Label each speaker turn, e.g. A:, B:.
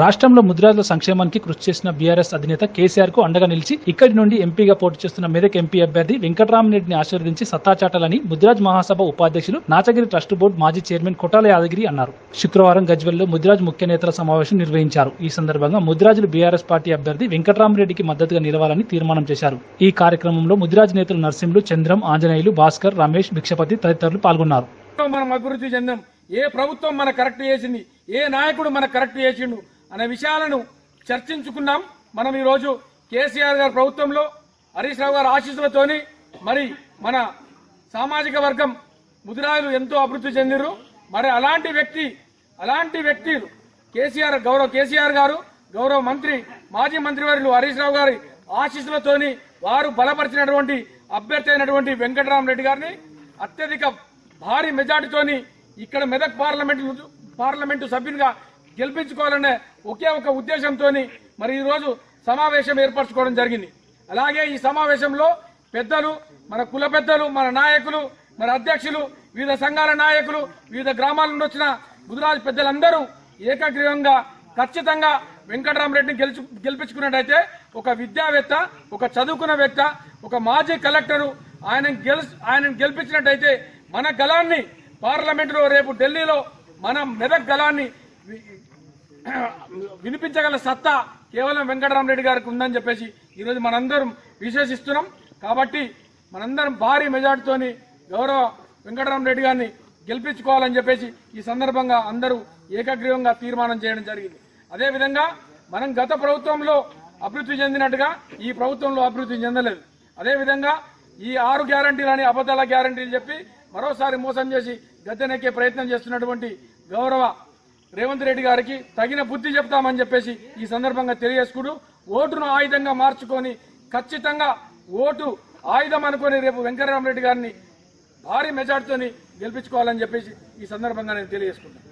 A: రాష్ట్రంలో ముద్రాజుల సంక్షేమానికి కృషి చేసిన బీఆర్ఎస్ అధినేత కేసీఆర్కు అండగా నిలిచి ఇక్కడి నుండి ఎంపీగా పోటీ చేస్తున్న మెదక్ ఎంపీ అభ్యర్థి వెంకటరామరెడ్డిని ఆశీర్వదించి సత్తాచాటాలని ముద్రాజ్ మహాసభ ఉపాధ్యక్షులు నాచగిరి ట్రస్ట్ బోర్డు మాజీ చైర్మన్ కొటాల యాదగిరి అన్నారు. శుక్రవారం గజ్వెల్లో ముద్రాజ్ ముఖ్య నేతల సమావేశం నిర్వహించారు. ఈ సందర్భంగా ముద్రాజులు బీఆర్ఎస్ పార్టీ అభ్యర్థి వెంకటరామరెడ్డికి మద్దతుగా నిలవాలని తీర్మానం చేశారు. ఈ కార్యక్రమంలో ముద్రాజ్ నేతలు నర్సింహులు చంద్రం ఆంజనేయులు భాస్కర్ రమేష్ భిక్షపతి తదితరులు పాల్గొన్నారు.
B: మనం అభివృద్ధి చెందాం. ఏ ప్రభుత్వం మన కరెక్ట్ చేసింది? ఏ నాయకుడు మన కరెక్ట్ చేసిండు? అనే విషయాలను చర్చించుకున్నాం. మనం ఈరోజు కేసీఆర్ గారి ప్రభుత్వంలో హరీష్ రావు గారి ఆశీస్సులతోని మరి మన సామాజిక వర్గం ముదిరాజులు ఎంతో అభివృద్ధి చెందిరు మరి అలాంటి వ్యక్తి అలాంటి వ్యక్తి కేసీఆర్ గౌరవ కేసీఆర్ గారు గౌరవ మంత్రి మాజీ మంత్రివర్యులు హరీష్ రావు గారి ఆశీస్సులతోని వారు బలపరిచినటువంటి అభ్యర్థి అయినటువంటి వెంకటరామరెడ్డి గారిని అత్యధిక భారీ మెజార్టీతోని ఇక్కడ మెదక్ పార్లమెంటు పార్లమెంటు సభ్యునిగా గెలిపించుకోవాలనే ఒకే ఒక ఉద్దేశంతో మరి ఈరోజు సమావేశం ఏర్పరచుకోవడం జరిగింది. అలాగే ఈ సమావేశంలో పెద్దలు మన కుల పెద్దలు మన నాయకులు మన అధ్యక్షులు వివిధ సంఘాల నాయకులు వివిధ గ్రామాల నుండి వచ్చిన గుజరాజ్ పెద్దలందరూ ఏకగ్రీవంగా ఖచ్చితంగా వెంకటరామరెడ్డిని గెలుచు గెలిపించుకున్నట్టయితే ఒక విద్యావేత్త ఒక చదువుకున్న వ్యక్త ఒక మాజీ కలెక్టరు ఆయన గెలు ఆయన గెలిపించినట్టయితే మన గలాన్ని పార్లమెంటులో రేపు ఢిల్లీలో మన మెదక్ గలాన్ని వినిపించగల సత్తా కేవలం వెంకటరామరెడ్డి గారికి ఉందని చెప్పేసి ఈరోజు మనందరం విశ్వసిస్తున్నాం. కాబట్టి మనందరం భారీ మెజార్టీతోని గౌరవ వెంకటరామరెడ్డి గారిని గెలిపించుకోవాలని చెప్పేసి ఈ సందర్భంగా అందరూ ఏకగ్రీవంగా తీర్మానం చేయడం జరిగింది. అదేవిధంగా మనం గత ప్రభుత్వంలో అభివృద్ధి చెందినట్టుగా ఈ ప్రభుత్వంలో అభివృద్ధి చెందలేదు. అదేవిధంగా ఈ ఆరు గ్యారంటీలని అబద్ధాల గ్యారంటీలు చెప్పి మరోసారి మోసం చేసి గద్దెనెక్కే ప్రయత్నం చేస్తున్నటువంటి గౌరవ రేవంత్ రెడ్డి గారికి తగిన బుద్ధి చెప్తామని చెప్పేసి ఈ సందర్భంగా తెలియజేసుకుడు ఓటును ఆయుధంగా మార్చుకొని ఖచ్చితంగా ఓటు ఆయుధం అనుకొని రేపు వెంకటరామరెడ్డి గారిని భారీ మెజార్టీతోని గెలిపించుకోవాలని చెప్పేసి ఈ సందర్భంగా నేను తెలియజేసుకుంటాను